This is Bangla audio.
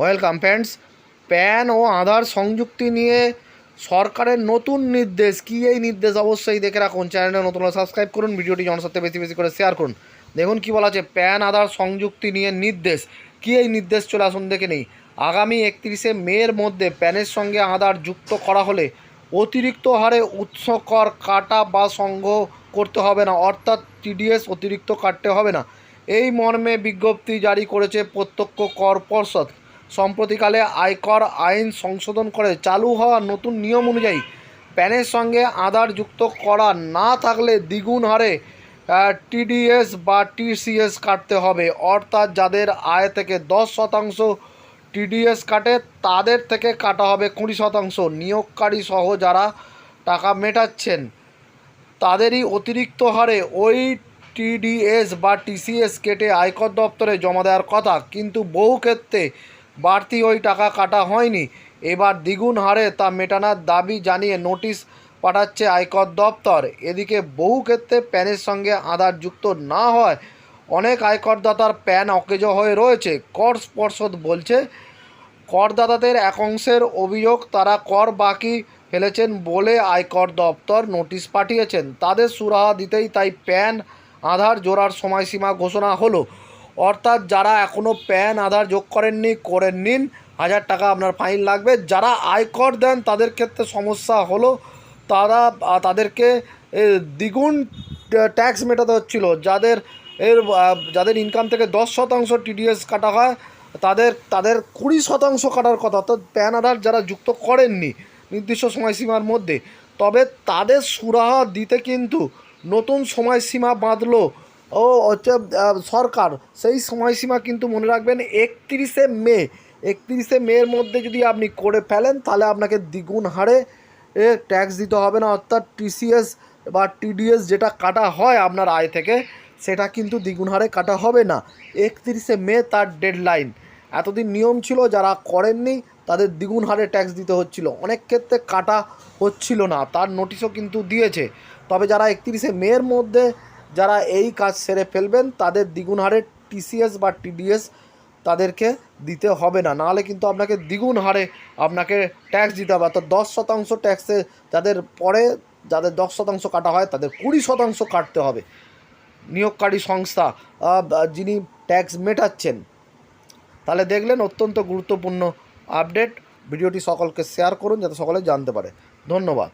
ওয়েলকাম ফ্রেন্ডস, প্যান ও আধার সংযুক্তি নিয়ে সরকারের নতুন নির্দেশ। কী এই নির্দেশ? অবশ্যই দেখে রাখুন চ্যানেলটা নতুন সাবস্ক্রাইব করুন, ভিডিওটি জনসাথে বেশি বেশি করে শেয়ার করুন। দেখুন কী বলা আছে, প্যান আধার সংযুক্তি নিয়ে নির্দেশ। কী এই নির্দেশ? চলে আসুন দেখে নেই। আগামী একত্রিশে মের মধ্যে প্যানের সঙ্গে আধার যুক্ত করা হলে অতিরিক্ত হারে উৎস কর কাটা বা সংগ্রহ করতে হবে না, অর্থাৎ টিডিএস অতিরিক্ত কাটতে হবে না। এই মর্মে বিজ্ঞপ্তি জারি করেছে প্রত্যক্ষ কর পর্ষদ। সম্প্রতিকালে আয়কর আইন সংশোধন করে চালু হওয়া নতুন নিয়ম অনুযায়ী প্যানের সঙ্গে আধার যুক্ত করা না থাকলে দ্বিগুণ হারে টিডিএস বা টিসিএস কাটতে হবে। অর্থাৎ যাদের আয় থেকে দশ শতাংশ টিডিএস কাটে, তাদের থেকে কাটা হবে কুড়ি শতাংশ। নিয়োগকারী সহ যারা টাকা মেটাচ্ছেন, তাদেরই অতিরিক্ত হারে ওই টিডিএস বা টিসিএস কেটে আয়কর দপ্তরে জমা দেওয়ার কথা। কিন্তু বহু ক্ষেত্রে বাড়তি ওই টাকা কাটা হয়নি। এবার দ্বিগুণ হারে তা মেটানোর দাবি জানিয়ে নোটিশ পাঠাচ্ছে আয়কর দপ্তর। এদিকে বহু ক্ষেত্রে প্যানের সঙ্গে আধার যুক্ত না হয় অনেক আয়করদাতার প্যান অকেজ হয়ে রয়েছে। কর পর্ষদ বলছে, করদাতাদের এক অংশের অভিযোগ তারা কর বাকি ফেলেছেন বলে আয়কর দপ্তর নোটিশ পাঠিয়েছেন। তাদের সুরাহা দিতেই তাই প্যান, আধার জোড়ার সময়সীমা ঘোষণা হলো। অর্থাৎ যারা এখনও প্যান, আধার যোগ করেননি, করে নিন। হাজার টাকা আপনার ফাইন লাগবে। যারা আয়কর দেন, তাদের ক্ষেত্রে সমস্যা হলো, তারা তাদেরকে দ্বিগুণ ট্যাক্স মেটাতে হচ্ছিল। যাদের এর যাদের ইনকাম থেকে দশ শতাংশ টিডিএস কাটা হয়, তাদের তাদের কুড়ি শতাংশ কাটার কথা। অর্থাৎ প্যান, আধার যারা যুক্ত করেননি নির্দিষ্ট সময়সীমার মধ্যে, তবে তাদের সুরাহা দিতে কিন্তু নতুন সময়সীমা বাঁধলো। ও, হচ্ছে সরকার। সেই সময়সীমা কিন্তু মনে রাখবেন একত্রিশে মে। একত্রিশে মের মধ্যে যদি আপনি করে ফেলেন, তাহলে আপনাকে দ্বিগুণ হারে ট্যাক্স দিতে হবে না। অর্থাৎ টিসিএস বা টিডিএস যেটা কাটা হয় আপনার আয় থেকে, সেটা কিন্তু দ্বিগুণ হারে কাটা হবে না। একত্রিশে মে তার ডেডলাইন এতদিন নিয়ম ছিল, যারা করেননি, তাদের দ্বিগুণ হারে ট্যাক্স দিতে হচ্ছিল। অনেক ক্ষেত্রে কাটা হচ্ছিল না, তার নোটিশও কিন্তু দিয়েছে। তবে যারা একত্রিশে মের মধ্যে যারা এই কাজ সেরে ফেলবেন, তাদের দ্বিগুণ হারে টিসিএস বা টিডিএস তাদেরকে দিতে হবে না। নাহলে কিন্তু আপনাকে দ্বিগুণ হারে আপনাকে ট্যাক্স দিতে হবে। অর্থাৎ দশ শতাংশ ট্যাক্সে যাদের পরে যাদের দশ শতাংশ কাটা হয়, তাদের কুড়ি শতাংশ কাটতে হবে। নিয়োগকারী সংস্থা যিনি ট্যাক্স মেটাচ্ছেন, তাহলে দেখলেন অত্যন্ত গুরুত্বপূর্ণ আপডেট ভিডিওটি সকলকে শেয়ার করুন, যাতে সকলে জানতে পারে। ধন্যবাদ।